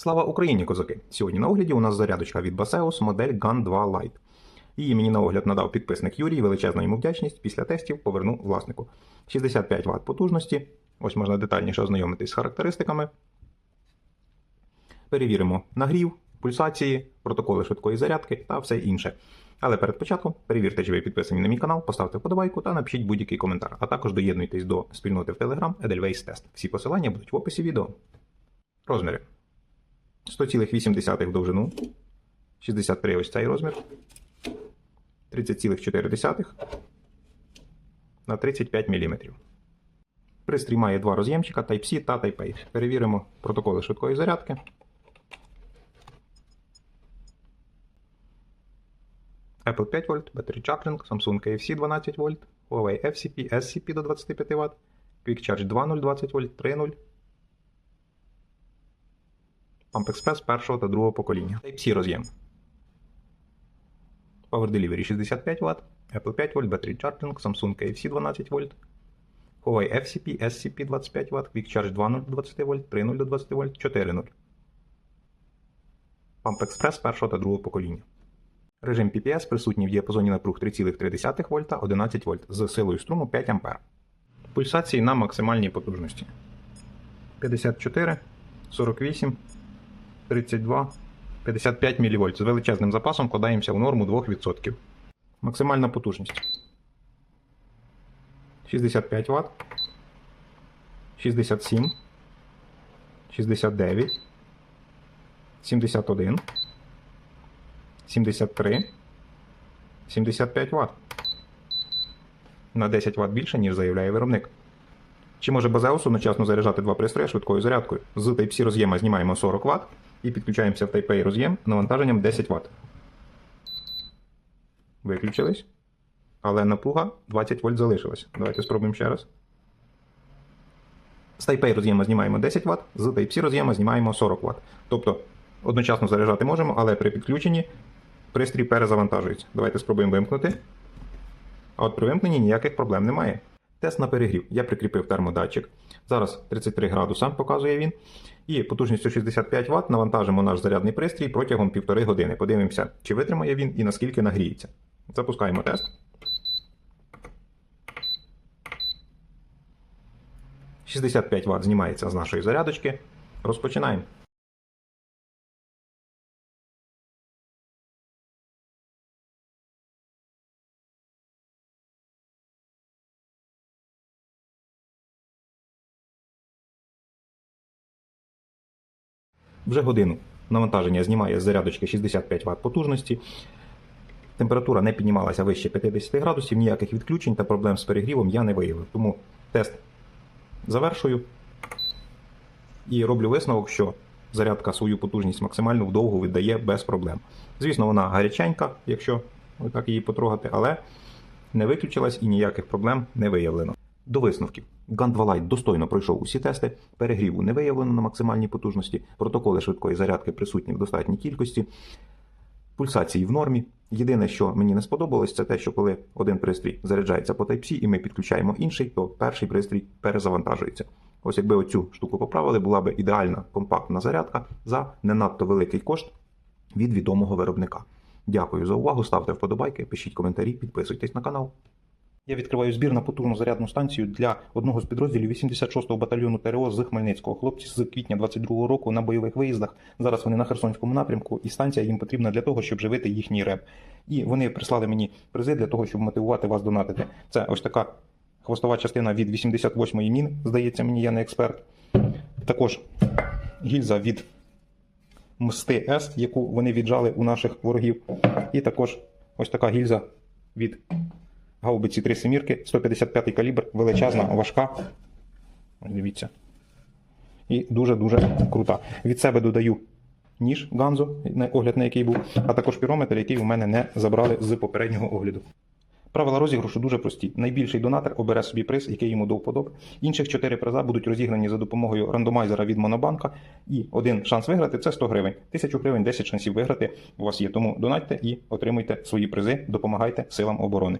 Слава Україні, козаки! Сьогодні на огляді у нас зарядочка від Baseus модель GAN 2 Lite. Її мені на огляд надав підписник Юрій, величезна йому вдячність. Після тестів поверну власнику. 65 Вт потужності. Ось можна детальніше ознайомитись з характеристиками. Перевіримо нагрів, пульсації, протоколи швидкої зарядки та все інше. Але перед початком перевірте, чи ви підписані на мій канал, поставте вподобайку та напишіть будь-який коментар. А також доєднуйтесь до спільноти в Telegram Edelweiss Test. Всі посилання будуть в описі відео. Розміри. 100,8 в довжину, 63 ось цей розмір, 30,4 на 35 мм. Пристрій має два роз'ємчика Type-C та Type-A. Перевіримо протоколи швидкої зарядки. Apple 5 вольт, Battery Charging, Samsung KFC 12 вольт, Huawei FCP, SCP до 25 Вт, Quick Charge 2.0 20 вольт, 3.0. Pump Express першого та другого покоління. Type-C роз'єм. Power Delivery 65 Вт, Apple 5 вольт, Battery Charging, Samsung KFC 12 вольт, Huawei FCP, SCP 25 Вт, Quick Charge 2.0 до 20 вольт, 3.0 до 20 вольт, 4.0. Pump Express першого та другого покоління. Режим PPS присутній в діапазоні напруг 3,3 вольта 11 вольт з силою струму 5 А. Пульсації на максимальній потужності. 54, 48, 32, 55 мВ. З величезним запасом вкладаємося в норму 2%. Максимальна потужність. 65 Вт. 67. 69. 71. 73. 75 Вт. На 10 Вт більше, ніж заявляє виробник. Чи може Базеус одночасно заряджати два пристрої швидкою зарядкою? З Type-C роз'єма знімаємо 40 Вт і підключаємося в Type-A роз'єм навантаженням 10 Вт. Виключились. Але напруга 20 вольт залишилась. Давайте спробуємо ще раз. З Type-A роз'єма знімаємо 10 Вт, з Type-C роз'єма знімаємо 40 Вт. Тобто одночасно заряджати можемо, але при підключенні пристрій перезавантажується. Давайте спробуємо вимкнути. А от при вимкненні ніяких проблем немає. Тест на перегрів. Я прикріпив термодатчик. Зараз 33 градуса показує він. І потужністю 65 Вт навантажимо наш зарядний пристрій протягом 1,5 години. Подивимося, чи витримає він і наскільки нагріється. Запускаємо тест. 65 Вт знімається з нашої зарядочки. Розпочинаємо. Вже годину навантаження знімає з зарядочки 65 Вт потужності. Температура не піднімалася вище 50 градусів, ніяких відключень та проблем з перегрівом я не виявив. Тому тест завершую і роблю висновок, що зарядка свою потужність максимально вдовго видає без проблем. Звісно, вона гаряченька, якщо так її потрогати, але не виключилась і ніяких проблем не виявлено. До висновків. GAN 2 Lite достойно пройшов усі тести, перегріву не виявлено на максимальній потужності, протоколи швидкої зарядки присутні в достатній кількості, пульсації в нормі. Єдине, що мені не сподобалось, це те, що коли один пристрій заряджається по Type-C і ми підключаємо інший, то перший пристрій перезавантажується. Ось якби оцю штуку поправили, була б ідеальна компактна зарядка за не надто великий кошт від відомого виробника. Дякую за увагу, ставте вподобайки, пишіть коментарі, підписуйтесь на канал. Я відкриваю збір на потужну зарядну станцію для одного з підрозділів 86-го батальйону ТРО з Хмельницького. Хлопці з квітня 22-го року на бойових виїздах. Зараз вони на Херсонському напрямку, і станція їм потрібна для того, щоб живити їхній реп. І вони прислали мені призи для того, щоб мотивувати вас донатити. Це ось така хвостова частина від 88-ї мін, здається мені, я не експерт. Також гільза від Мсти С, яку вони віджали у наших ворогів. І також ось така гільза від гаубиці 3 семірки, 155 калібр, величезна, важка. Дивіться. І дуже-дуже крута. Від себе додаю ніж Ганзо, огляд на який був, а також пірометр, який у мене не забрали з попереднього огляду. Правила розіграшу дуже прості. Найбільший донатор обере собі приз, який йому до вподоби. Інших 4 приза будуть розіграні за допомогою рандомайзера від Монобанка. І один шанс виграти це 100 гривень. 1000 гривень, 10 шансів виграти у вас є. Тому донатьте і отримуйте свої призи, допомагайте силам оборони.